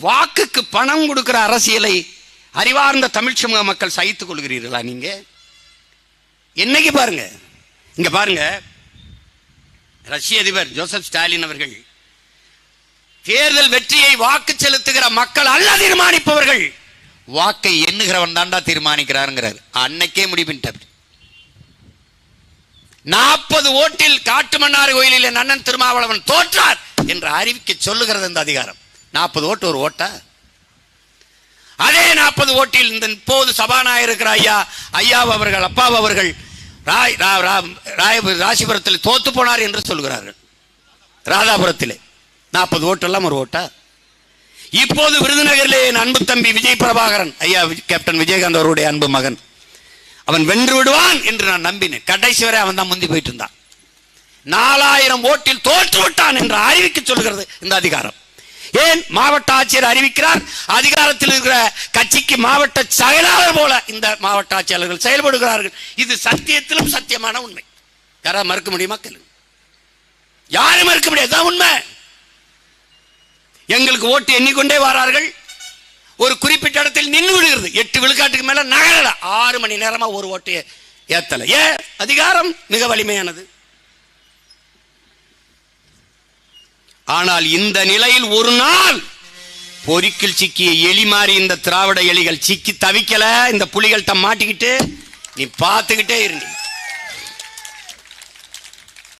வாக்குக்கு பணம் கொடுக்கிற அரசியலை அறிவார்ந்த தமிழ் சமூக மக்கள் சகித்துக் கொள்கிறீர்களா நீங்க? என்னைக்கு பாருங்க. இங்க பாருங்க. ரஷ்ய அதிபர் ஜோசப் ஸ்டாலின் அவர்கள் தேர்தல் வெற்றியை வாக்கு செலுத்துகிற மக்கள் அல்ல தீர்மானிப்பவர்கள். வாக்கை எண்ணுகிறவன் தாண்டா தீர்மானிக்கிறாருங்கிறார். அன்னைக்கே முடிவிட்டார் நாற்பது ஓட்டில் காட்டுமன்னார் கோயிலில் நன்னன் அண்ணன் திருமாவளவன் தோற்றார் என்று அறிவிக்க சொல்லுகிறது இந்த அதிகாரம். நாற்பது ஓட்டு ஒரு ஓட்டா? அதே நாற்பது ஓட்டில் இந்த போது சபாநாயகர் இருக்கிற ஐயா ஐயா அவர்கள் அப்பா அவர்கள் ராய் ரா- ரா- ராய ராசிபுரத்தில் தோத்து போனார் என்று சொல்கிறார்கள். ராதாபுரத்திலே. நாற்பது ஓட்டெல்லாம் ஒரு ஓட்டா? இப்போது விருதுநகரிலே என் அன்பு தம்பி விஜய் பிரபாகரன் ஐயா கேப்டன் விஜயகாந்த் அவருடைய அன்பு மகன். அவன் வென்று விடுவான் என்று நான் நம்பினேன். கடைசி வரை அவன் தான் முந்தி போயிட்டு இருந்தான். நாலாயிரம் ஓட்டில் தோற்று விட்டான் என்று அறிவிக்க சொல்கிறது இந்த அதிகாரம். ஏன் மாவட்ட ஆட்சியர் அறிவிக்கிறார்? அதிகாரத்தில் இருக்கிற கட்சிக்கு மாவட்ட செயலாளர் போல இந்த மாவட்ட ஆட்சியாளர்கள் செயல்படுகிறார்கள். இது சத்தியத்திலும் சத்தியமான உண்மை. யாராவது மறுக்க முடியுமா? கேளுங்க யாரும் மறுக்க முடியாது. உண்மை. எங்களுக்கு ஓட்டு எண்ணிக்கொண்டே வரார்கள். ஒரு குறிப்பிட்ட இடத்தில் நின்று விடுகிறது. எட்டு விழுக்காட்டுக்கு மேல நகரல. ஆறு மணி நேரமா ஒரு ஓட்டு ஏத்தல. ஏன்? அதிகாரம் மிக வலிமையானது. ஆனால் இந்த நிலையில் ஒரு நாள் பொறிக்கில் சிக்கிய எலி மாறி இந்த திராவிட எலிகள் சிக்கி தவிக்கல. இந்த புலிகள்கிட்ட மாட்டிக்கிட்டு நீ பார்த்துக்கிட்டே இருந்தீங்க